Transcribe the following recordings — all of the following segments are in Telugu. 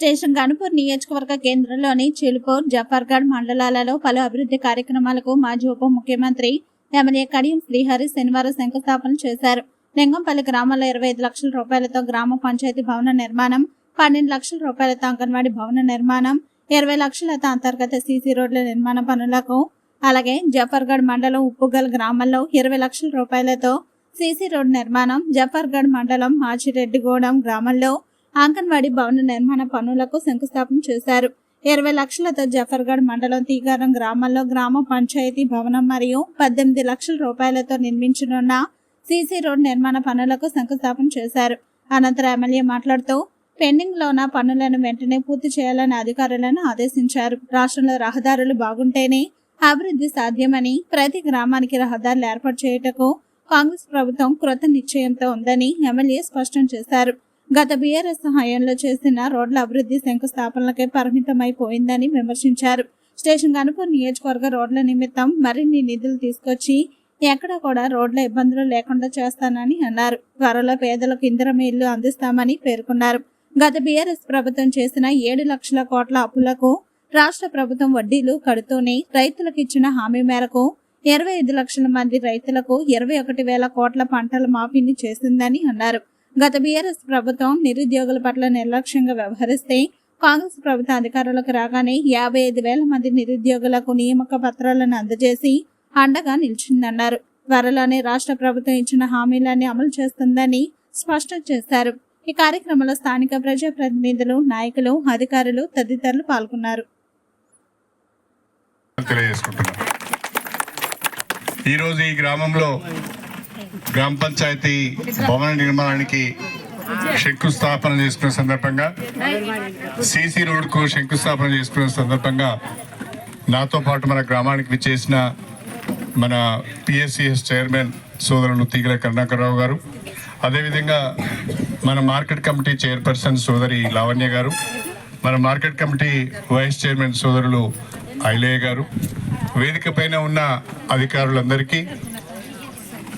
స్టేషన్ గణపూర్ నియోజకవర్గ కేంద్రంలోని చిలుపూర్ జఫర్గఢ్ మండలాలలో పలు అభివృద్ధి కార్యక్రమాలకు మాజీ ఉప ముఖ్యమంత్రి ఎమ్మెల్యే కడియం శ్రీహరి శనివారం శంకుస్థాపన చేశారు. లింగంపల్లి గ్రామంలో ఇరవై ఐదు లక్షల రూపాయలతో గ్రామ పంచాయతీ భవన నిర్మాణం పన్నెండు లక్షల రూపాయలతో అంగన్వాడీ భవన నిర్మాణం ఇరవై లక్షలతో అంతర్గత సీసీ రోడ్ల నిర్మాణ పనులకు అలాగే జఫర్గఢ్ మండలం ఉప్పుగల్ గ్రామంలో ఇరవై లక్షల రూపాయలతో సీసీ రోడ్ నిర్మాణం జఫర్గఢ్ మండలం మాచిరెడ్డిగూడెం గ్రామంలో అంగన్వాడీ భవన నిర్మాణ పనులకు శంకుస్థాపన చేశారు. ఇరవై లక్షలతో జఫర్గఢ్ మండలం తీగారం గ్రామంలో గ్రామ పంచాయతీ భవనం మరియు పద్దెనిమిది లక్షల రూపాయలతో నిర్మించనున్న సీసీ రోడ్ నిర్మాణ పనులకు శంకుస్థాపన చేశారు. అనంతరం ఎమ్మెల్యే మాట్లాడుతూ పెండింగ్లో ఉన్న పనులను వెంటనే పూర్తి చేయాలని అధికారులను ఆదేశించారు. రాష్ట్రంలో రహదారులు బాగుంటేనే అభివృద్ధి సాధ్యమని ప్రతి గ్రామానికి రహదారులు ఏర్పాటు చేయుటకు కాంగ్రెస్ ప్రభుత్వం కృత నిశ్చయంతో ఉందని ఎమ్మెల్యే స్పష్టం చేశారు. గత బీఆర్ఎస్ హయాంలో చేసిన రోడ్ల అభివృద్ధి శంకుస్థాపనలకే పరిమితమైపోయిందని విమర్శించారు. స్టేషన్ గణపూర్ నియోజకవర్గ రోడ్ల నిమిత్తం మరిన్ని నిధులు తీసుకొచ్చి ఎక్కడ కూడా రోడ్ల ఇబ్బందులు లేకుండా చేస్తానని అన్నారు. త్వరలో పేదలకు ఇందిరమ ఇల్లు అందిస్తామని పేర్కొన్నారు. గత బీఆర్ఎస్ ప్రభుత్వం చేసిన ఏడు లక్షల కోట్ల అప్పులకు రాష్ట్ర ప్రభుత్వం వడ్డీలు కడుతూనే రైతులకు ఇచ్చిన హామీ మేరకు ఇరవై ఐదు లక్షల మంది రైతులకు ఇరవై ఒకటి వేల కోట్ల పంటల మాఫీని చేసిందని అన్నారు. గత బీఆర్ఎస్ ప్రభుత్వం నిరుద్యోగుల పట్ల నిర్లక్ష్యంగా వ్యవహరిస్తే కాంగ్రెస్ ప్రభుత్వం అధికారంలోకి రాగానే యాభై ఐదు వేల మంది నిరుద్యోగులకు నియామక పత్రాలను అందజేసి అండగా నిలిచిందన్నారు. త్వరలోనే రాష్ట్ర ప్రభుత్వం ఇచ్చిన హామీలన్నీ అమలు చేస్తుందని స్పష్టం చేశారు. ఈ కార్యక్రమంలో స్థానిక ప్రజాప్రతినిధులు నాయకులు అధికారులు తదితరులు పాల్గొన్నారు. ఈరోజు ఈ గ్రామంలో గ్రామ పంచాయతీ భవన నిర్మాణానికి శంకుస్థాపన చేసుకున్న సందర్భంగా సిసి రోడ్కు శంకుస్థాపన చేసుకున్న సందర్భంగా నాతో పాటు మన గ్రామానికి విచ్చేసిన మన పిఎస్సిఎస్ చైర్మన్ సోదరులు తీగల కరుణాకర్రావు గారు అదేవిధంగా మన మార్కెట్ కమిటీ చైర్పర్సన్ సోదరి లావణ్య గారు మన మార్కెట్ కమిటీ వైస్ చైర్మన్ సోదరులు ఐలయ్య గారు వేదిక పైన ఉన్న అధికారులందరికీ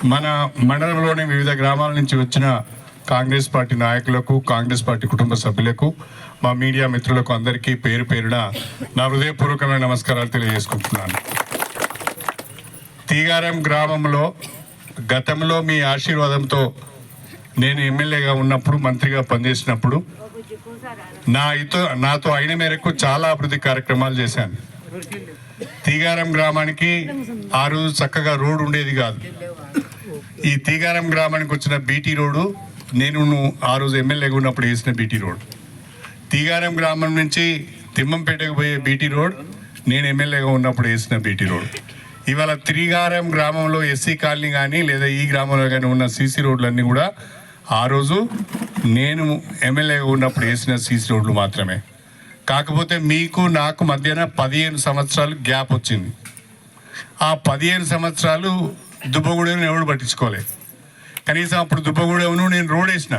మన మండలంలోని వివిధ గ్రామాల నుంచి వచ్చిన కాంగ్రెస్ పార్టీ నాయకులకు కాంగ్రెస్ పార్టీ కుటుంబ సభ్యులకు మా మీడియా మిత్రులకు అందరికీ పేరు పేరున నా హృదయపూర్వకమైన నమస్కారాలు తెలియజేసుకుంటున్నాను. తీగారం గ్రామంలో గతంలో మీ ఆశీర్వాదంతో నేను ఎమ్మెల్యేగా ఉన్నప్పుడు మంత్రిగా పనిచేసినప్పుడు నా ఇతో నాతో అయిన మేరకు చాలా అభివృద్ధి కార్యక్రమాలు చేశాను. తీగారం గ్రామానికి ఆ రోజు చక్కగా రోడ్డు ఉండేది కాదు. ఈ తీగారం గ్రామానికి వచ్చిన బీటీ రోడ్డు నేను ఆ రోజు ఎమ్మెల్యేగా ఉన్నప్పుడు వేసిన బీటీ రోడ్. తీగారం గ్రామం నుంచి తిమ్మంపేటకు పోయే బీటీ రోడ్ నేను ఎమ్మెల్యేగా ఉన్నప్పుడు వేసిన బీటీ రోడ్. ఇవాళ త్రిగారం గ్రామంలో ఎస్సీ కాలనీ కానీ లేదా ఈ గ్రామంలో కానీ ఉన్న సీసీ రోడ్లన్నీ కూడా ఆ రోజు నేను ఎమ్మెల్యేగా ఉన్నప్పుడు వేసిన సీసీ రోడ్లు మాత్రమే. కాకపోతే మీకు నాకు మధ్యన పదిహేను సంవత్సరాలు గ్యాప్ వచ్చింది. ఆ పదిహేను సంవత్సరాలు దుబ్బగూడెను ఎవడు పట్టించుకోలేదు కనీసం అప్పుడు దుబ్బగూడెను నేను రోడ్ వేసిన.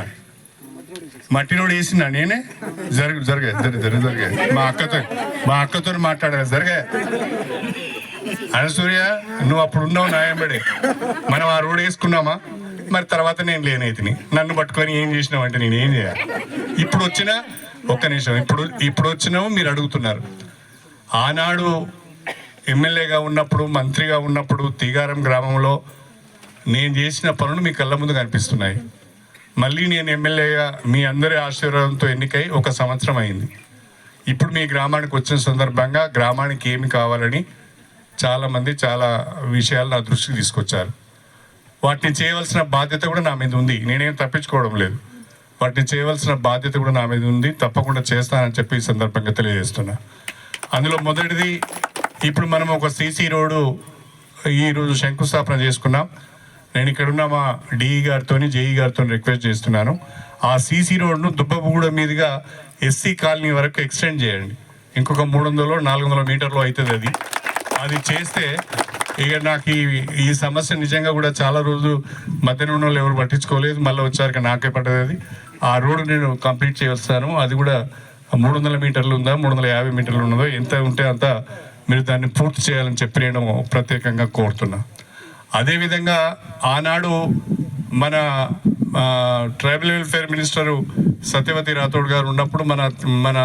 మట్టి రోడ్ వేసిన నేనే? జరగ జరగదు జరగ జరగ మా అక్కతో మా అక్కతో మాట్లాడాను జరగా. అనసూర్య నువ్వు అప్పుడు ఉన్నావు నాయంబడే మనం ఆ రోడ్ వేసుకున్నామా? మరి తర్వాత నేను లేనైతిని నన్ను పట్టుకొని ఏం చేసినావు అంటే నేను ఏం చేయాలి? ఇప్పుడు వచ్చిన ఒక్క నిమిషం ఇప్పుడు ఇప్పుడు వచ్చినావు మీరు అడుగుతున్నారు. ఆనాడు ఎమ్మెల్యేగా ఉన్నప్పుడు మంత్రిగా ఉన్నప్పుడు తీగారం గ్రామంలో నేను చేసిన పనులు మీ కళ్ళ ముందు కనిపిస్తున్నాయి. మళ్ళీ నేను ఎమ్మెల్యేగా మీ అందరి ఆశీర్వాదంతో ఎన్నికై ఒక సంవత్సరం అయింది. ఇప్పుడు మీ గ్రామానికి వచ్చిన సందర్భంగా గ్రామానికి ఏమి కావాలని చాలామంది చాలా విషయాలు నా దృష్టికి తీసుకొచ్చారు. వాటిని చేయవలసిన బాధ్యత కూడా నా మీద ఉంది. నేనేం తప్పించుకోవడం లేదు. వాటిని చేయవలసిన బాధ్యత కూడా నా మీద ఉంది. తప్పకుండా చేస్తానని చెప్పి ఈ సందర్భంగా తెలియజేస్తున్నా. అందులో మొదటిది ఇప్పుడు మనం ఒక సీసీ రోడ్డు ఈరోజు శంకుస్థాపన చేసుకున్నాం. నేను ఇక్కడ ఉన్న మా డిఈ గారితో జేఈ గారితో రిక్వెస్ట్ చేస్తున్నాను. ఆ సీసీ రోడ్ను దుబ్బగూడ మీదుగా ఎస్సీ కాలనీ వరకు ఎక్స్టెండ్ చేయండి. ఇంకొక మూడు వందలు నాలుగు వందల మీటర్లు అవుతుంది అది. అది చేస్తే ఇక నాకు ఈ ఈ సమస్య నిజంగా కూడా చాలా రోజులు మధ్యన ఉన్న వాళ్ళు ఎవరు పట్టించుకోలేదు. మళ్ళీ వచ్చాక నాకే పడ్డది అది. ఆ రోడ్డు నేను కంప్లీట్ చేస్తాను. అది కూడా మూడు వందల మీటర్లు ఉందా మూడు వందల యాభై మీటర్లు ఉన్నదో ఎంత ఉంటే అంత మీరు దాన్ని పూర్తి చేయాలని చెప్పి నేను ప్రత్యేకంగా కోరుతున్నా. అదేవిధంగా ఆనాడు మన tribal welfare minister Satyavathi Rathod garu ఉన్నప్పుడు మన మన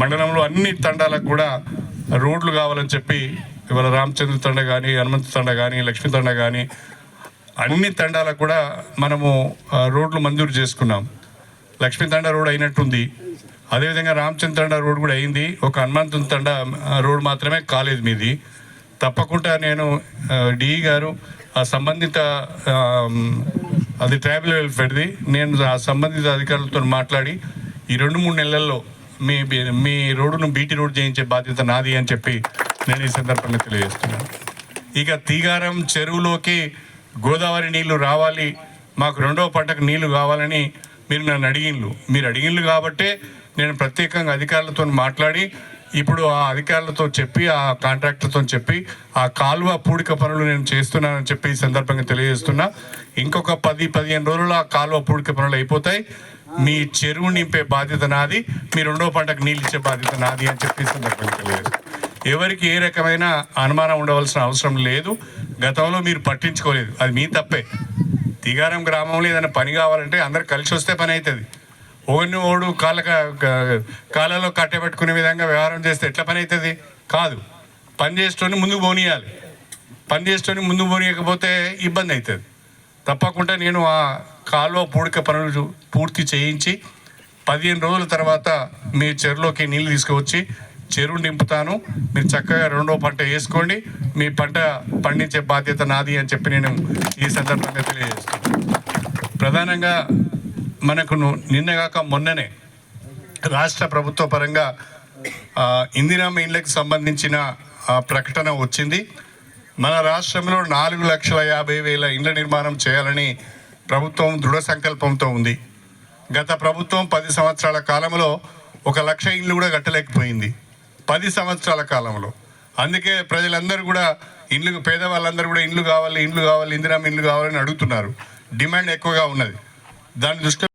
మండలంలో అన్ని తండాలకు కూడా రోడ్లు కావాలని చెప్పి ఇవాళ రామచంద్ర తండ కానీ హనుమంత తండ కానీ లక్ష్మీ తండ కానీ అన్ని తండాలకు కూడా మనము రోడ్లు మంజూరు చేసుకున్నాం. లక్ష్మీ తండ రోడ్ అయినట్టుంది. అదేవిధంగా రామచంద్రండ రోడ్ కూడా అయింది. ఒక హనుమంతుని తండ రోడ్ మాత్రమే కాలేదు మీది. తప్పకుండా నేను డిఈ గారు ఆ సంబంధిత అది ట్రైబల్ వెల్ఫేర్ది నేను ఆ సంబంధిత అధికారులతో మాట్లాడి ఈ రెండు మూడు నెలల్లో మీ మీ రోడ్డును బీటీ రోడ్ చేయించే బాధ్యత నాది అని చెప్పి నేను ఈ సందర్భంగా తెలియజేస్తున్నాను. ఇక తీగారం చెరువులోకి గోదావరి నీళ్ళు రావాలి. మాకు రెండవ పంటకు నీళ్ళు కావాలని మీరు నన్ను అడిగిన్లు. మీరు అడిగిన్లు కాబట్టే నేను ప్రత్యేకంగా అధికారులతో మాట్లాడి ఇప్పుడు ఆ అధికారులతో చెప్పి ఆ కాంట్రాక్టర్తో చెప్పి ఆ కాలువ పూడిక పనులు నేను చేస్తున్నానని చెప్పి ఈ సందర్భంగా తెలియజేస్తున్నా. ఇంకొక పది పదిహేను రోజుల్లో ఆ కాలువ పూడిక పనులు అయిపోతాయి. మీ చెరువు నింపే బాధ్యత నాది మీ రెండో పంటకు నీళ్ళు ఇచ్చే బాధ్యత నాది అని చెప్పి సందర్భంగా తెలియజేస్తున్నాను ఎవరికి ఏ రకమైన అనుమానం ఉండవలసిన అవసరం లేదు. గతంలో మీరు పట్టించుకోలేదు. అది మీ తప్పే. తిగారం గ్రామంలో ఏదైనా పని కావాలంటే అందరు కలిసి వస్తే పని అవుతుంది. ఓడిని ఓడు కాళ్ళ కాళ్ళలో కట్టబెట్టుకునే విధంగా వ్యవహారం చేస్తే ఎట్లా పని అవుతుంది కాదు. పని చేసేటోని ముందుకు పోనీయాలి. పని చేసేటోని ముందుకు పోనీయకపోతే ఇబ్బంది అవుతుంది తప్పకుండా నేను ఆ కాలువ పూడిక పనులు పూర్తి చేయించి పదిహేను రోజుల తర్వాత మీ చెరువులోకి నీళ్ళు తీసుకువచ్చి చెరువు నింపుతాను. మీరు చక్కగా రెండో పంట వేసుకోండి. మీ పంట పండించే బాధ్యత నాది అని చెప్పి నేను ఈ సందర్భంగా తెలియజేస్తాను ప్రధానంగా మనకు నిన్నగాక మొన్ననే రాష్ట్ర ప్రభుత్వ పరంగా ఇందిరా ఇందిరామ ఇండ్లకు సంబంధించిన ప్రకటన వచ్చింది. మన రాష్ట్రంలో నాలుగు లక్షల యాభై వేల ఇండ్ల నిర్మాణం చేయాలని ప్రభుత్వం దృఢ సంకల్పంతో ఉంది. గత ప్రభుత్వం పది సంవత్సరాల కాలంలో ఒక లక్ష ఇండ్లు కూడా కట్టలేకపోయింది. పది సంవత్సరాల కాలంలో. అందుకే ప్రజలందరూ కూడా ఇండ్లు పేదవాళ్ళందరూ కూడా ఇండ్లు కావాలి ఇండ్లు కావాలి ఇందిరామ ఇండ్లు కావాలని అడుగుతున్నారు. డిమాండ్ ఎక్కువగా ఉన్నది. దాని దృష్టి